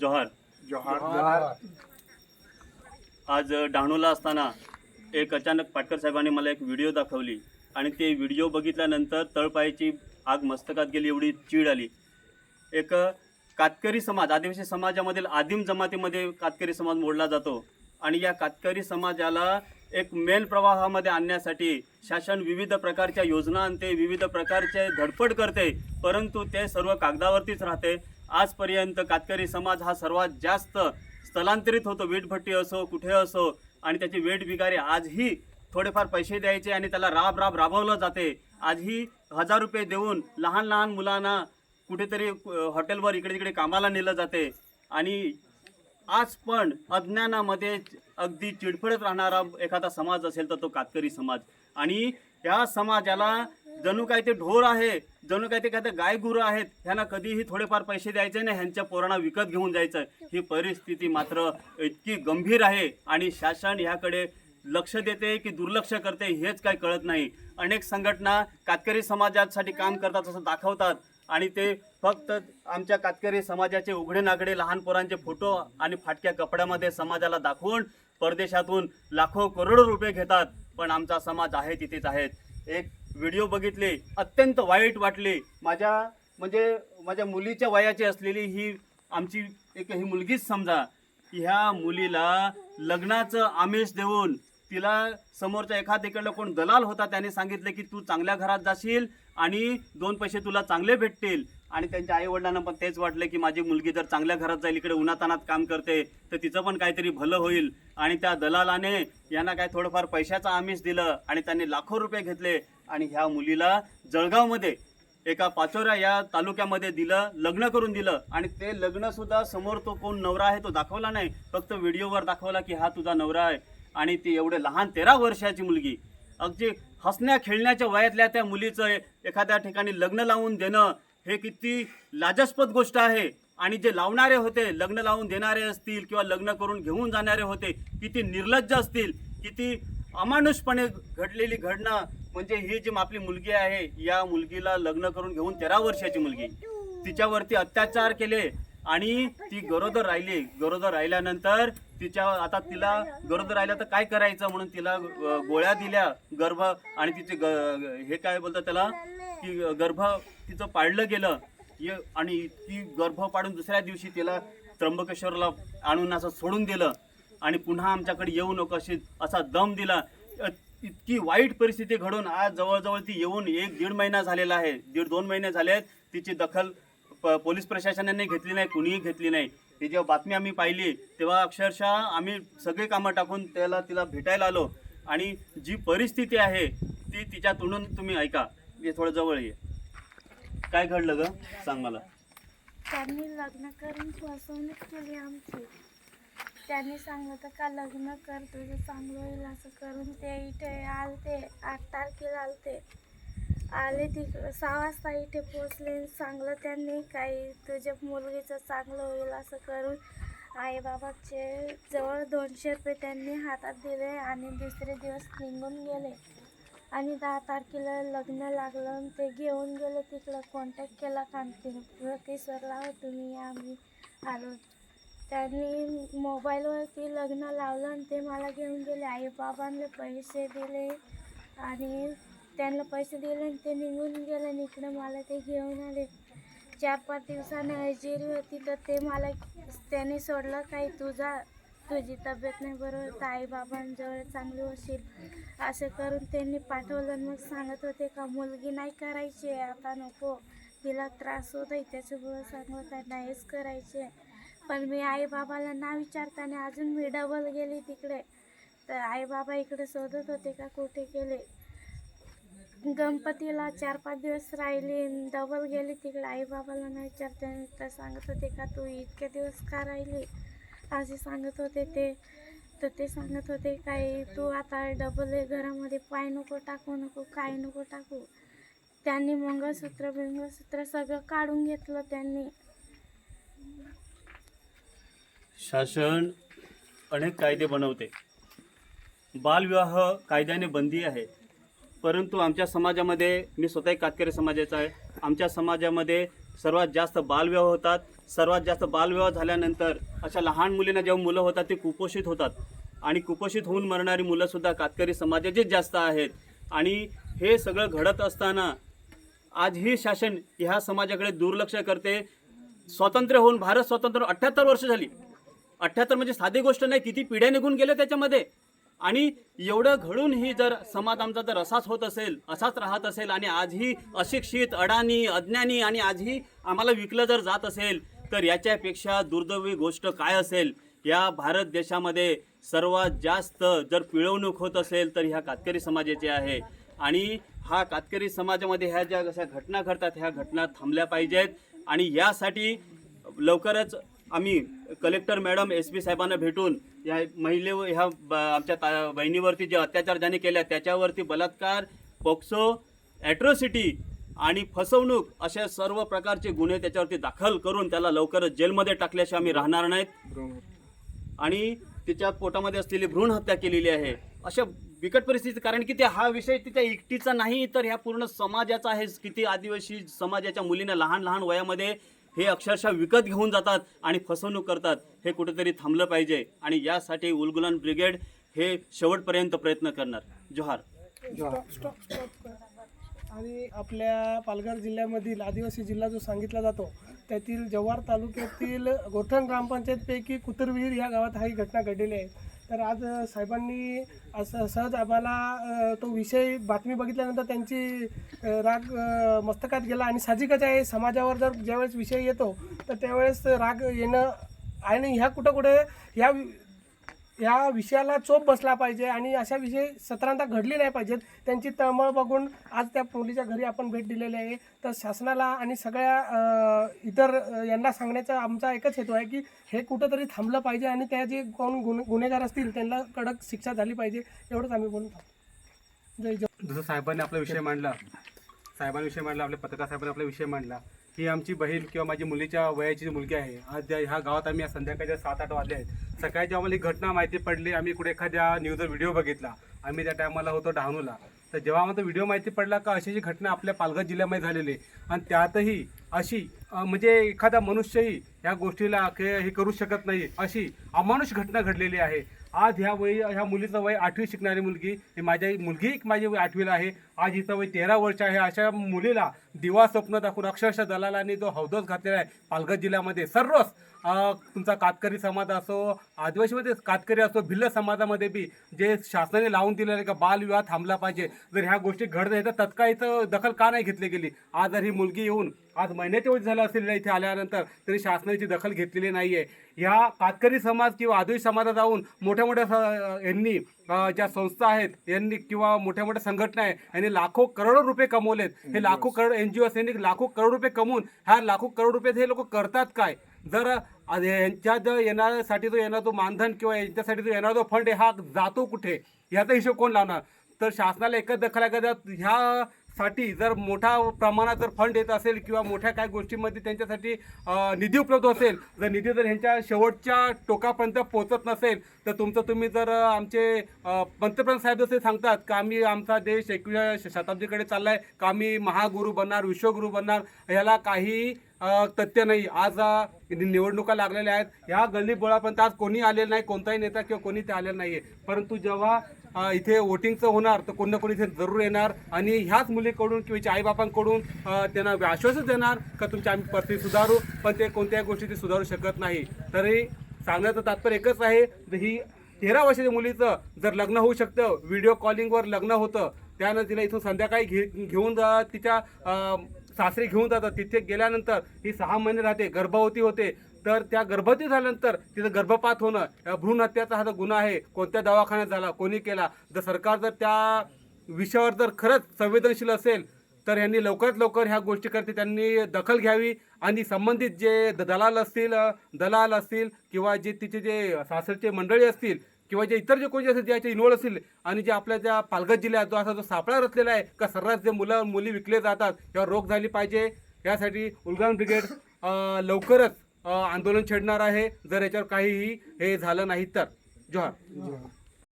जोहार. जोहार. आज डहाणूला असताना एक अचानक पाटकर साहेबांनी मला एक व्हिडिओ दाखवली आणि ते व्हिडिओ बघितल्यानंतर तळपायाची आग मस्तकात गेली एवढी चीड आली. एक कातकरी समाज आदिवासी समाजामधील आदिम जमातीमध्ये कातकरी समाज मोडला जातो आणि या कातकरी समाजाला एक मेल प्रवाहामध्ये आणण्यासाठी शासन विविध प्रकारच्या योजना आणते विविध प्रकारचे धडपड करते परंतु ते सर्व कागदावरतीच राहते. आजपर्यंत कातकरी समाज हा सर्वात जास्त स्थलांतरित होतो. वीटभट्टी असो कुठे असो आणि त्याची वेट बिगारी आजही थोडेफार पैसे द्यायचे आणि त्याला राब राब राबवलं जाते. आजही हजार रुपये देऊन लहान लहान मुलांना कुठेतरी हॉटेलवर इकडे तिकडे कामाला नेलं जाते. आणि आज पण अज्ञानामध्ये अगदी चिडफडत राहणारा एखादा समाज असेल तर तो कातकरी समाज. आणि या समाजाला जणू काय ते ढोर आहे जणू काय ते काय गाय गुरं आहेत ह्यांना कधीही थोडेफार पैसे द्यायचे नाही ह्यांच्या पोरांना विकत घेऊन जायचं ही परिस्थिती मात्र इतकी गंभीर आहे आणि शासन ह्याकडे लक्ष देते की दुर्लक्ष करते हेच काय कळत नाही. अनेक संघटना कातकरी समाजासाठी काम करतात असं दाखवतात आणि ते फक्त आमच्या कातकरी समाजाचे उघडे नागडे लहान पोरांचे फोटो आणि फाटक्या कपड्यामध्ये समाजाला दाखवून परदेशातून लाखो करोडो रुपये घेतात. पण आमचा समाज आहे तिथेच आहेत एक व्हिडिओ बघितले अत्यंत वाईट वाटले. माझ्या म्हणजे माझ्या मुलीच्या वयाची असलेली ही आमची एक ही मुलगीच समजा ह्या मुलीला लग्नाचं आमिष देऊन तिला समोरच्या एखाद्याकडलं कोण दलाल होता त्याने सांगितलं की तू चांगल्या घरात जाशील आणि दोन पैसे तुला चांगले भेटतील. आणि त्यांच्या आई वडिलांना पण तेच वाटलं की माझी मुलगी जर चांगल्या घरात जाईल इकडे उन्हातानात काम करते तर तिचं पण काहीतरी भलं होईल. आणि त्या दलालाने यांना काय थोडंफार पैशाचं आमिष दिलं आणि त्यांनी लाखो रुपये घेतले. आणि ह्या मुलीला जळगावमध्ये एका पाचोऱ्या या तालुक्यामध्ये दिलं लग्न करून दिलं. आणि ते लग्नसुद्धा समोर तो कोण नवरा आहे तो दाखवला नाही. फक्त व्हिडिओवर दाखवला की हा तुझा नवरा आहे. आणि ती एवढे लहान तेरा वर्षाची मुलगी. अगदी हसण्या खेळण्याच्या वयातल्या त्या मुलीचं एखाद्या ठिकाणी लग्न लावून देणं हे किती लाजस्पद गोष्ट आहे. आणि जे लावणारे होते लग्न लावून देणारे असतील किंवा लग्न करून घेऊन जाणारे होते किती निर्लज्ज असतील किती अमानुषपणे घडलेली घडणं म्हणजे ही जी आपली मुलगी आहे या मुलगीला लग्न करून घेऊन तेरा वर्षाची मुलगी. तिच्यावरती अत्याचार केले आणि ती गरोदर राहिली. गरोदर राहिल्यानंतर तिच्या आता तिला गरज राहिलं तर काय करायचं म्हणून तिला गोळ्या दिल्या गर्भ आणि तिचे ग- हे काय बोलतात त्याला की गर्भ तिचं पाडलं गेलं ये- आणि ती गर्भ पाडून दुसऱ्या दिवशी तिला त्र्यंबकेश्वरला आणून असं सोडून दिलं आणि पुन्हा आमच्याकडे येऊ नको अशी असा दम दिला. इतकी वाईट परिस्थिती घडून आज जवळजवळ ती येऊन एक दीड महिना झालेला आहे. दीड दोन महिने झाले आहेत तिची दखल प- पोलीस प्रशासनाने घेतली नाही कुणीही घेतली नाही. ही जेव्हा बातमी आम्ही पाहिली तेव्हा अक्षरशः आम्ही सगळी कामं टाकून त्याला तिला भेटायला आलो. आणि जी परिस्थिती आहे ती तिच्या तोंडून तुम्ही ऐका. हे थोडं जवळ ये. काय घडलं ग? सांग मला. त्यांनी लग्न करून फसवणूक केली आमची. त्यांनी सांगितलं का लग्न कर तुझं चांगलं होईल असं करून ते इथे आलते. आले तिकडं. सहा वाजता इथे पोचले सांगलं त्यांनी काही तुझ्या मुलगीचं चांगलं होईल असं करून आईबाबाचे जवळ दोनशे रुपये त्यांनी हातात दिले आणि दुसरे दिवस निघून गेले. आणि दहा तारखेला लग्न लागलं आणि ते घेऊन गेले तिकडं. कॉन्टॅक्ट केला कांतीश्वरला हो, तुम्ही आम्ही आलो. त्यांनी मोबाईलवरती लग्न लावलं आणि ते मला घेऊन गेले. आई बाबांना पैसे दिले आणि त्यांना पैसे दिले आणि ते निघून गेले आणि इकडं मला ते घेऊन आले. चार पाच दिवसानं हजेरी होती तर ते मला त्याने सोडलं काही तुझा तुझी तब्येत नाही बरोबर तर आई बाबांजवळ चांगली होशील. असं करून त्यांनी पाठवलं आणि मग सांगत होते का मुलगी नाही करायची आहे, आता नको. तिला त्रास होत आहे त्याच्यामुळं सांगत आहे नाहीच करायचे पण मी आई बाबाला ना विचारताना अजून मी डबल गेली तिकडे. तर आई बाबा इकडे शोधत होते का कुठे गेले. गणपतीला चार पाच दिवस राहिली डबल गेली तिकडे आई बाबाला नाही विचारते तर सांगत होते का तू इतके दिवस का राहिली? असे सांगत होते ते. तर ते सांगत होते काय तू आता डबल आहे घरामध्ये पाय नको टाकू नको काय नको टाकू. त्यांनी मंगळसूत्र बिंगळसूत्र सगळं काढून घेतलं त्यांनी. शासन अनेक कायदे बनवते. बालविवाह कायद्याने बंदी आहे. परंतु आमच्या समाजामध्ये मी स्वतः एक कातकरी समाजाचा आहे आमच्या समाजामध्ये सर्वात जास्त बालविवाह होतात. सर्वात जास्त बालविवाह झाल्यानंतर अशा लहान मुलींना जेव्हा मुलं होतात ते कुपोषित होतात. आणि कुपोषित होऊन मरणारी मुलंसुद्धा कातकरी समाजाचीच जास्त आहेत. आणि हे सगळं घडत असताना आजही शासन ह्या समाजाकडे दुर्लक्ष करते. स्वातंत्र्य होऊन भारत स्वतंत्र अठ्ठ्याहत्तर वर्ष झाली. अठ्ठ्याहत्तर म्हणजे साधी गोष्ट नाही किती पिढ्या निघून गेल्या त्याच्यामध्ये. आणि एवढं घडूनही जर समाज आमचा जर असाच होत असेल असाच राहत असेल आणि आजही अशिक्षित अडाणी अज्ञानी आणि आजही आम्हाला विकलं जर जात असेल तर याच्यापेक्षा दुर्दैवी गोष्ट काय असेल? या भारत देशामध्ये सर्वात जास्त जर पिळवणूक होत असेल तर ह्या कातकरी समाजाची आहे. आणि हा कातकरी समाजामध्ये ह्या ज्या अशा घटना घडतात ह्या घटना थांबल्या पाहिजेत. आणि यासाठी लवकरच आम्ही कलेक्टर मॅडम एस पी साहेबांना भेटून या महिले ह्या ब- आमच्या ता बहिणीवरती जे अत्याचार ज्याने केल्या त्याच्यावरती बलात्कार पोक्सो ॲट्रॉसिटी आणि फसवणूक अशा सर्व प्रकारचे गुन्हे त्याच्यावरती दाखल करून त्याला लवकरच जेलमध्ये टाकल्याशिवाय आम्ही राहणार नाहीत. आणि तिच्या पोटामध्ये असलेली भ्रूण हत्या केलेली आहे. अशा बिकट परिस्थिती कारण की ते हा विषय तिच्या एकटीचा नाही तर ह्या पूर्ण समाजाचा आहे. किती आदिवासी समाजाच्या मुलींना लहान लहान वयामध्ये हे अक्षरशः विकत घेऊन जातात आणि फसवणूक करतात. हे कुठेतरी थांबलं पाहिजे आणि यासाठी उलगुलान ब्रिगेड हे शेवटपर्यंत प्रयत्न करणार. जोहार. आणि आपल्या पालघर जिल्ह्यामधील आदिवासी जिल्हा जो सांगितला जातो त्यातील जव्हार तालुक्यातील गोठण ग्रामपंचायतपैकी कुतरविहीर या गावात हा ही घटना घडलेली आहे. तर आज साहेबांनी असं सहज आम्हाला तो विषय बातमी बघितल्यानंतर त्यांची राग मस्तकात गेला आणि साहजिकच आहे समाजावर जर ज्यावेळेस विषय येतो तर त्यावेळेस राग येणं आणि ह्या कुठं कुठे ह्या या विषयाला चोप बसला पाहिजे आणि अशा विषय सत्रांता घडली नाही पाहिजेत. त्यांची तळमळ बघून आज त्या मुलीच्या घरी आपण भेट दिलेली आहे. तर शासनाला आणि सगळ्या इतर यांना सांगण्याचा आमचा एकच हेतू आहे की हे कुठंतरी थांबलं पाहिजे आणि त्या जे कोण गुन्हे गुन्हेगार असतील त्यांना कडक शिक्षा झाली पाहिजे. एवढंच आम्ही बोलून जय जय जसं साहेबांनी आपला विषय मांडला साहेबांविषयी विषय मांडला आपल्या पत्रकार साहेबांनी आपला विषय मांडला. ही आमची बहीण किंवा माझी मुलीच्या वयाची जी मुलगी आहे आज ह्या गावात आम्ही आज संध्याकाळच्या सात आठ वाजले आहेत. सकाळी जेव्हा आम्हाला ही घटना माहिती पडली. आम्ही कुठे एखाद्या न्यूजवर व्हिडिओ बघितला. आम्ही त्या टायमाला होतो डहाणूला. तर जेव्हा आम्हाला व्हिडिओ माहिती पडला का अशी जी घटना आपल्या पालघर जिल्ह्यामध्ये झालेली आहे. आणि त्यातही अशी म्हणजे एखादा मनुष्यही ह्या गोष्टीला हे करू शकत नाही अशी अमानुष घटना घडलेली आहे. आज ह्या वय ह्या मुलीचं वय आठवी शिकणारी मुलगी ही माझ्या मुलगी एक माझी वय आठवीला आहे. आज हिचं वय तेरा वर्ष आहे. अशा मुलीला दिवा स्वप्न दाखवून अक्षरशः दलालांनी जो हौदोस घातलेला आहे पालघर जिल्ह्यामध्ये सर्वच तुमचा कातकरी समाज असो आदिवासीमध्ये कातकरी असो भिल्ल समाजामध्ये बी जे शासनाने लावून दिलेलं आहे का बालविवाह थांबला पाहिजे. जर ह्या गोष्टी घडत आहेत तर तत्काळ इथं दखल का नाही घेतली गेली? आज जर ही मुलगी येऊन आज महिन्याच्या वेळी झालं असेल इथे आल्यानंतर तरी शासनाची दखल घेतलेली नाही आहे ह्या कातकरी समाज किंवा आदिवासी समाजात जाऊन मोठ्या मोठ्या स- यांनी ज्या संस्था आहेत यांनी किंवा मोठ्या मोठ्या संघटना आहे यांनी लाखो करोडो रुपये कमवलेत. हे लाखो करोड एन जी ओस यांनी लाखो करोड रुपये कमवून ह्या लाखो करोड रुपये हे लोक करतात काय? जर यांच्या जो येण्यासाठी जो येणारा तो मानधन किंवा यांच्यासाठी जो येणारा जो फंड आहे हा जातो कुठे? याचा हिशोब कोण लावणार? तर शासनाला एकच दखल आहे का? जर साठी जर मोठा प्रमाणात जर फंड येत असेल किंवा मोठ्या काय गोष्टींमध्ये त्यांच्यासाठी निधी उपलब्ध असेल जर निधी जर ह्यांच्या शेवटच्या टोकापर्यंत पोहोचत नसेल तर तुमचं तुम्ही जर आमचे पंतप्रधान साहेब जसे सांगतात का आम्ही आमचा देश एकविसाव्या शताब्दीकडे चालला आहे का आम्ही महागुरू बनणार विश्वगुरू बनणार ह्याला काही तथ्य नाही. आज निवडणुका लागलेल्या आहेत. ह्या गल्ली बोळापर्यंत आज कोणी आलेलं नाही कोणताही नेता किंवा कोणी ते आलेलं नाही आहे परंतु जेव्हा इथे वोटिंगचं होणार तर कोण ना कोणी इथे जरूर येणार. आणि ह्याच मुलीकडून किंवा आईबापांकडून त्यांना आश्वासन देणार का तुमची आम्ही परिस्थिती सुधारू पण ते कोणत्याही गोष्टी ते सुधारू शकत नाही. तरी सांगण्याचं तात्पर्य एकच आहे तर ही तेरा वर्षाच्या मुलीचं जर लग्न होऊ शकतं व्हिडिओ कॉलिंगवर लग्न होतं त्यानं तिला इथून संध्याकाळी घे घेऊन जा तिच्या सासरी घेऊन जातात. तिथे गेल्यानंतर ही सहा महिने राहते गर्भवती होते. तर त्या गर्भवती झाल्यानंतर तिथं गर्भपात होणं या भ्रूण हत्याचा हा जो गुन्हा आहे कोणत्या दवाखान्यात झाला कोणी केला जर सरकार जर त्या विषयावर जर खरंच संवेदनशील असेल तर यांनी लवकरात लवकर ह्या गोष्टी करते त्यांनी दखल घ्यावी. आणि संबंधित जे द- दलाल असतील दलाल असतील किंवा जे तिचे जे सासरचे मंडळी असतील किंवा जे इतर जे कोणी असेल ज्याचे इन्वॉल्व असेल आणि जे आपल्या त्या पालघर जिल्ह्यात जो असा जो सापळा रचलेला आहे का सर्रास जे मुलं मुली विकले जातात यावर रोग झाली पाहिजे. यासाठी उलगाम ब्रिगेड लवकरच आंदोलन छेडणार आहे. जर याच्यावर काहीही हे झालं नाही तर. जोहार.